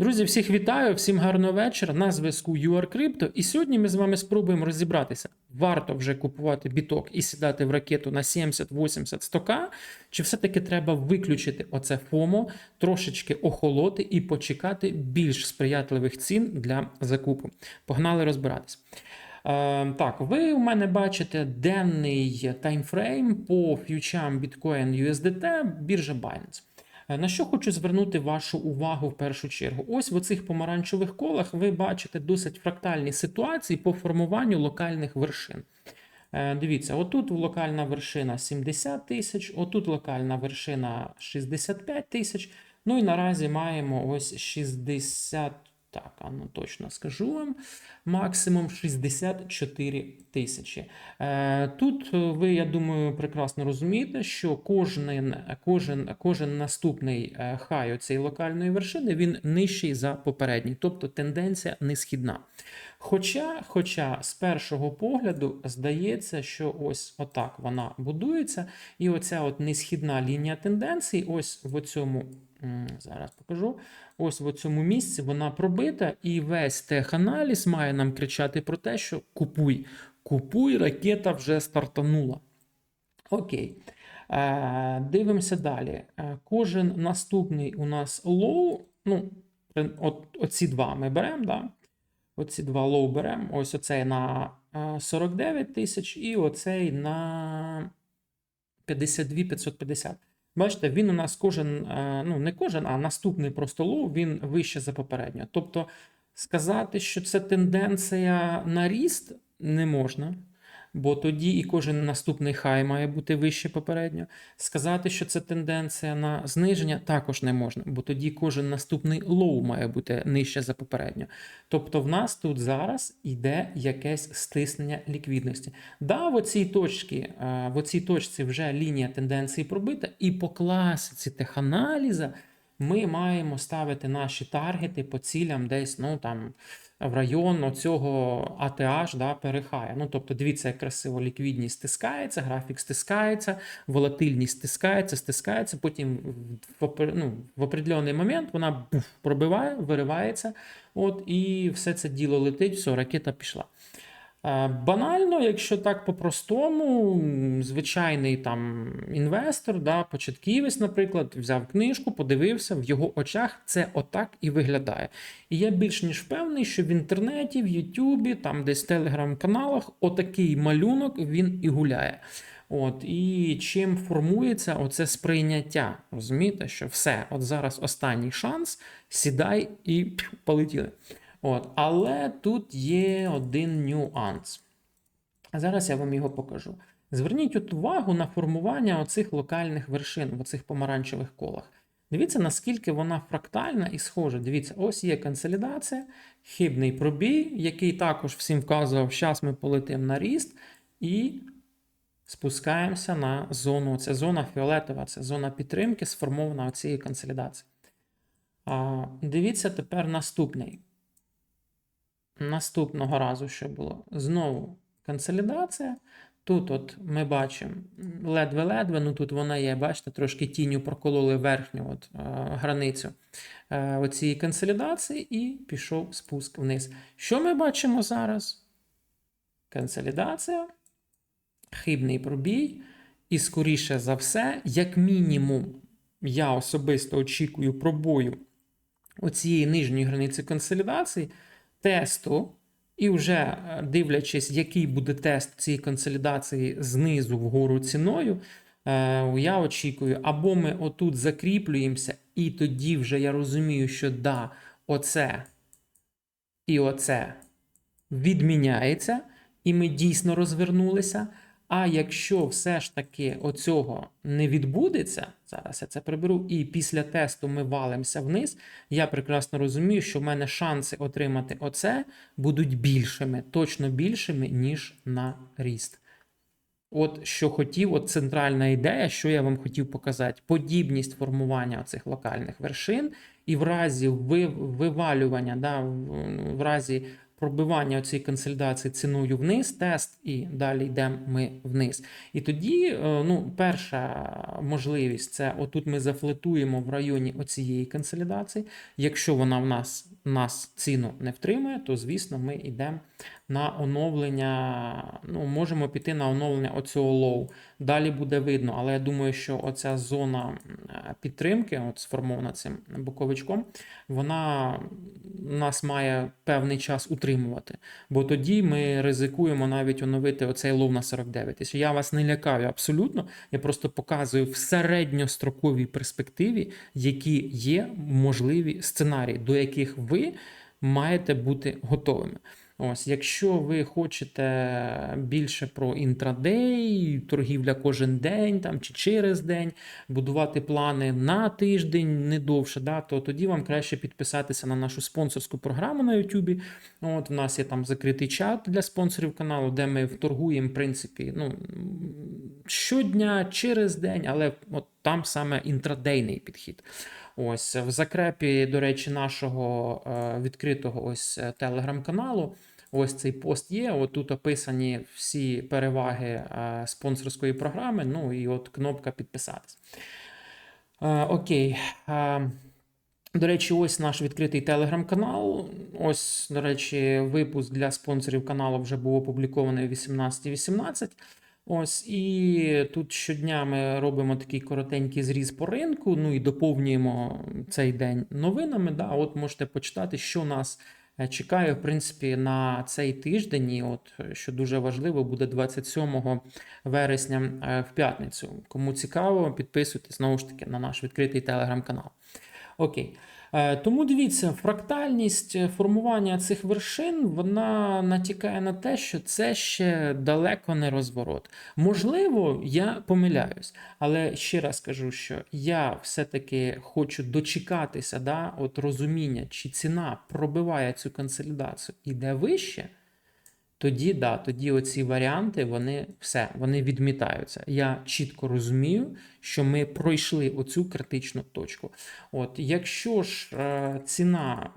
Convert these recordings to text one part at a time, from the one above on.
Друзі, всіх вітаю, всім гарного вечора. На зв'язку UrCrypto. І сьогодні ми з вами спробуємо розібратися, варто вже купувати біток і сідати в ракету на 70, 80, 100к, чи все-таки треба виключити оце ФОМО, трошечки охолоти і почекати більш сприятливих цін для закупу. Погнали розбиратись. Е, так, ви у мене бачите денний таймфрейм по ф'ючам Bitcoin USDT біржа Binance. Е, На що хочу звернути вашу увагу в першу чергу? Ось в оцих помаранчевих колах ви бачите досить фрактальні ситуації по формуванню локальних вершин. Е, Дивіться, отут локальна вершина 70 тисяч, отут локальна вершина 65 тисяч. Ну і наразі маємо ось 60. Так, а ну точно скажу вам. Максимум 64 тисячі. Е, Тут е, ви, я думаю, прекрасно розумієте, що кожен, кожен, кожен наступний е, хай цієї локальної вершини він нижчий за попередній, тобто тенденція несхідна. Хоча, хоча з першого погляду здається, що ось отак вона будується, і оця от несхідна лінія тенденцій, ось в цьому. Зараз покажу. Ось в цьому місці вона пробита, і весь теханаліз має нам кричати про те, що купуй, купуй, ракета вже стартанула. Окей. Е, Дивимося далі. Е, Кожен наступний у нас лоу, ну, от, оці два ми беремо, да? Оці два лоу беремо. Ось оцей на е, 49 тисяч і оцей на 52 550. Бачите, він у нас кожен, е, ну не кожен, а наступний просто лоу, він вище за попередньо. Тобто сказати, що це тенденція на ріст не можна, бо тоді і кожен наступний хай має бути вище попередньо. Сказати, що це тенденція на зниження, також не можна, бо тоді кожен наступний лоу має бути нижче за попередньо. Тобто, в нас тут зараз йде якесь стиснення ліквідності. Да, в оцій точці, е, в оцій точці вже лінія тенденції пробита, і по класиці теханаліза ми маємо ставити наші таргети по цілям десь, ну там. В район цього ATH да, перехає. Ну, тобто, дивіться, як красиво ліквідність стискається, графік стискається, волатильність стискається, стискається. Потім в, ну, в определений момент вона пробиває, виривається. От, і все це діло летить, все, ракета пішла. Е, Банально, якщо так по-простому, звичайний там інвестор, да, початківець, наприклад, взяв книжку, подивився, в його очах це отак і виглядає. І я більш ніж впевнений, що в інтернеті, в Ютубі, там десь в телеграм-каналах, отакий малюнок він і гуляє. От, і чим формується оце сприйняття? Розумієте, що все, от зараз останній шанс, сідай і полетіли. От, але тут є один нюанс. Зараз я вам його покажу. Зверніть от увагу на формування оцих локальних вершин в оцих помаранчевих колах. Дивіться, наскільки вона фрактальна і схожа. Дивіться, ось є консолідація, хибний пробій, який також всім вказував, зараз ми полетимо на ріст, і спускаємося на зону. Це зона фіолетова, це зона підтримки, сформована цією консолідацією. Дивіться тепер наступний. Наступного разу, що було? Знову консолідація. Тут от ми бачимо ледве-ледве, ну тут вона є, бачите, трошки тінню прокололи верхню от, е, границю е, оцієї консолідації і пішов спуск вниз. Що ми бачимо зараз? Консолідація, хибний пробій, і, скоріше за все, як мінімум, я особисто очікую пробою оцієї нижньої границі консолідації, тесту, і вже е, дивлячись, який буде тест цієї консолідації знизу вгору ціною, е, я очікую, або ми отут закріплюємося, і тоді вже я розумію, що да, оце і оце відміняється, і ми дійсно розвернулися. А якщо все ж таки оцього не відбудеться, зараз я це приберу, і після тесту ми валимося вниз, я прекрасно розумію, що в мене шанси отримати оце будуть більшими, точно більшими, ніж на ріст. От що хотів, от центральна ідея, що я вам хотів показати: подібність формування цих локальних вершин, і в разі вивалювання, да, в, разі пробивання цієї консолідації ціною вниз, тест, і далі йдемо ми вниз. І тоді, е, ну, перша можливість це отут ми зафлетуємо в районі оцієї консолідації. Якщо вона в нас, нас ціну не втримує, то звісно ми йдемо на оновлення. Ну, можемо піти на оновлення оцього лоу. Далі буде видно, але я думаю, що оця зона підтримки, от сформована цим боковичком, вона нас має певний час утримувати. Бо тоді ми ризикуємо навіть оновити оцей лов на 49 тисяч. Я вас не лякаю абсолютно. Я просто показую в середньостроковій перспективі, які є можливі сценарії, до яких ви маєте бути готовими. Ось, якщо ви хочете більше про інтрадей, торгівля кожен день там, чи через день, будувати плани на тиждень, не довше, да, то тоді вам краще підписатися на нашу спонсорську програму на YouTube. От, У нас є там закритий чат для спонсорів каналу, де ми торгуємо, в принципі, ну, щодня, через день, але от там саме інтрадейний підхід. Ось в закрепі, до речі, нашого е, відкритого ось е, телеграм-каналу. Ось цей пост є. От тут описані всі переваги е, спонсорської програми. Ну і от кнопка підписатись. Окей. До речі, ось наш відкритий телеграм-канал. Ось, до речі, випуск для спонсорів каналу вже був опублікований о 18.18. Ось і тут щодня ми робимо такий коротенький зріз по ринку. Ну і доповнюємо цей день новинами. Да, От можете почитати, що нас е, чекає, в принципі, на цей тиждень. І от що дуже важливо, буде 27 вересня е, в п'ятницю. Кому цікаво, підписуйтесь знову ж таки на наш відкритий телеграм-канал. Окей. Е, Тому дивіться, фрактальність е, формування цих вершин вона натякає на те, що це ще далеко не розворот. Можливо, я помиляюсь, але ще раз кажу, що я все-таки хочу дочекатися да, от розуміння, чи ціна пробиває цю консолідацію іде вище. Тоді да, тоді оці варіанти вони все вони відмітаються. Я чітко розумію, що ми пройшли оцю критичну точку. От, якщо ж е, ціна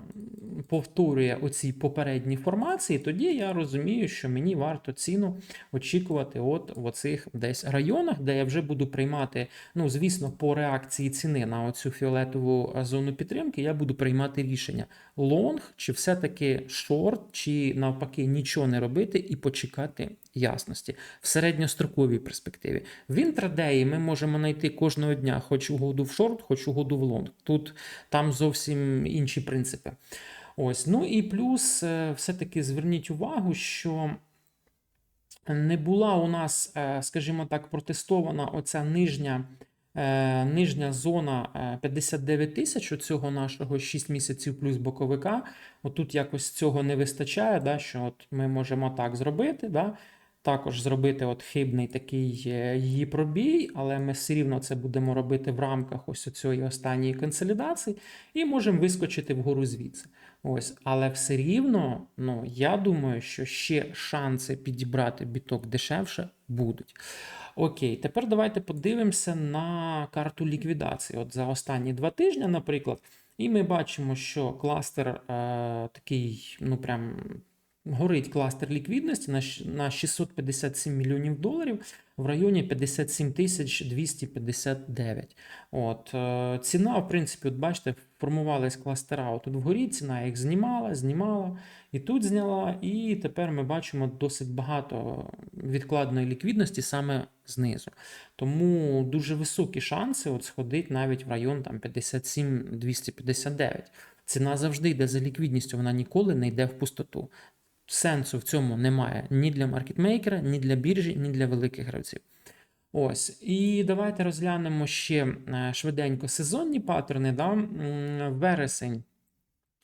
повторює оці попередні формації, тоді я розумію, що мені варто ціну очікувати от в оцих десь районах, де я вже буду приймати, ну звісно, по реакції ціни на оцю фіолетову е, зону підтримки, я буду приймати рішення лонг, чи все-таки шорт, чи навпаки нічого не робити і почекати ясності в середньостроковій перспективі. В інтрадеї ми можемо знайти кожного дня хоч угоду в шорт, хоч угоду в лонг. Тут там зовсім інші принципи. Ось, ну і плюс, е, все-таки зверніть увагу, що не була у нас, е, скажімо так, протестована оця нижня. Е, Нижня зона е, 59 тисяч у цього нашого 6 місяців плюс боковика. Отут якось цього не вистачає, да, що от ми можемо так зробити. Да, також зробити от хибний такий е, її пробій, але ми все рівно це будемо робити в рамках ось цієї останньої консолідації і можемо вискочити вгору звідси. Ось, але все рівно, ну я думаю, що ще шанси підібрати біток дешевше будуть. Окей, тепер давайте подивимося на карту ліквідації. От за останні два тижні, наприклад, і ми бачимо, що кластер е, такий, ну прям горить кластер ліквідності на 657 мільйонів доларів в районі 57 тисяч 259. От, е, ціна, в принципі, от бачите, формувались кластера. Тут вгорі ціна їх знімала, знімала, і тут зняла, і тепер ми бачимо досить багато відкладеної ліквідності саме знизу. Тому дуже високі шанси от сходить навіть в район там 57-259. Ціна завжди йде за ліквідністю, вона ніколи не йде в пустоту. Сенсу в цьому немає ні для маркетмейкера, ні для біржі, ні для великих гравців. Ось. І давайте розглянемо ще е, швиденько сезонні паттерни. Да? Вересень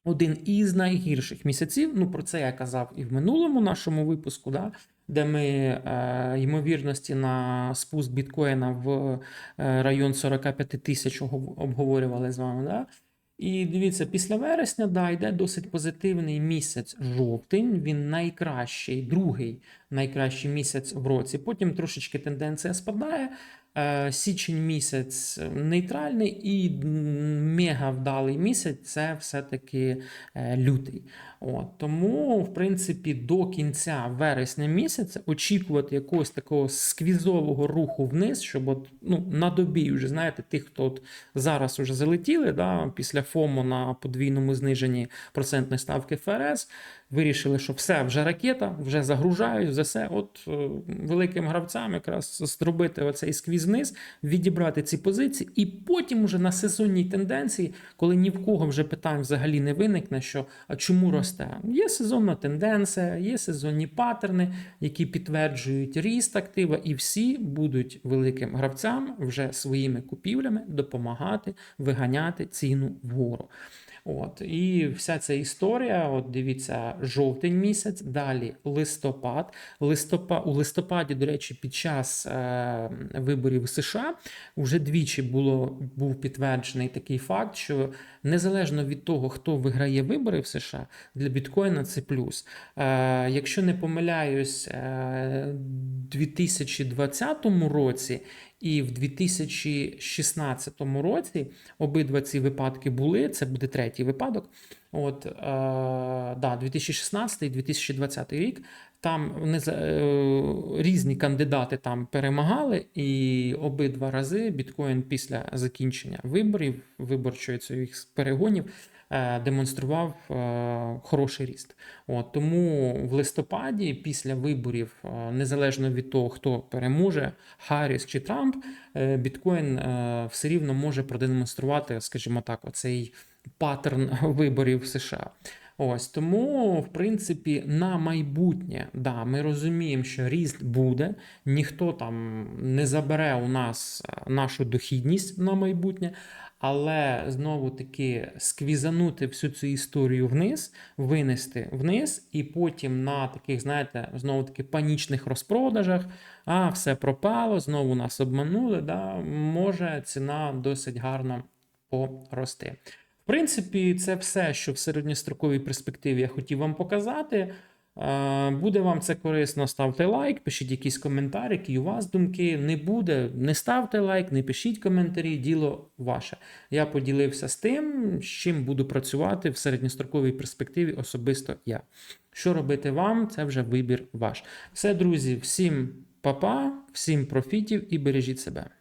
один із найгірших місяців. Ну, про це я казав і в минулому нашому випуску, да? де ми е, ймовірності на спуск біткоїна в е, район 45 тисяч обговорювали з вами. Да? І дивіться, після вересня да, йде досить позитивний місяць жовтень. Він найкращий, другий найкращий місяць в році. Потім трошечки тенденція спадає. Е, Січень місяць нейтральний і мега вдалий місяць це все-таки е, лютий. От, тому, в принципі, до кінця вересня місяця очікувати якогось такого сквізового руху вниз, щоб от, ну, на добі вже знаєте, тих, хто от зараз вже залетіли да, після ФОМу на подвійному зниженні процентної ставки ФРС, вирішили, що все, вже ракета, вже загружають, за все. От е, великим гравцям якраз зробити оцей сквіз вниз, відібрати ці позиції, і потім уже на сезонній тенденції, коли ні в кого вже питань взагалі не виникне, що а чому росте? Є сезонна тенденція, є сезонні паттерни, які підтверджують ріст актива, і всі будуть великим гравцям вже своїми купівлями допомагати виганяти ціну вгору. От, і вся ця історія, от дивіться, жовтень місяць, далі листопад. Листопад у листопаді, до речі, під час е, виборів США вже двічі було, був підтверджений такий факт, що незалежно від того, хто виграє вибори в США, для біткоїна це плюс. Е, якщо не помиляюсь, е, у 2020 році і в 2016 році обидва ці випадки були. Це буде третій випадок. От е, да, 2016 і 2020 рік. Там за- е, різні кандидати там перемагали, і обидва рази біткоін після закінчення виборів, виборчої цих перегонів. е, Демонстрував е, хороший ріст. От, тому в листопаді, після виборів, е, незалежно від того, хто переможе, Харріс чи Трамп, е, біткоін е, все рівно може продемонструвати, скажімо так, оцей паттерн виборів в США. Ось тому, в принципі, на майбутнє, да, ми розуміємо, що ріст буде, ніхто там не забере у нас е, нашу дохідність на майбутнє, але знову таки сквізанути всю цю історію вниз, винести вниз, і потім на таких, знаєте, знову таки панічних розпродажах, а все пропало, знову нас обманули. Да, може ціна досить гарно порости. Принципі, це все, що в середньостроковій перспективі я хотів вам показати. Е, Буде вам це корисно, ставте лайк, пишіть якісь коментарі, які у вас думки. Не буде, не ставте лайк, не пишіть коментарі, діло ваше. Я поділився з тим, з чим буду працювати в середньостроковій перспективі особисто я. Що робити вам, це вже вибір ваш. Все, друзі, всім па-па, всім профітів і бережіть себе.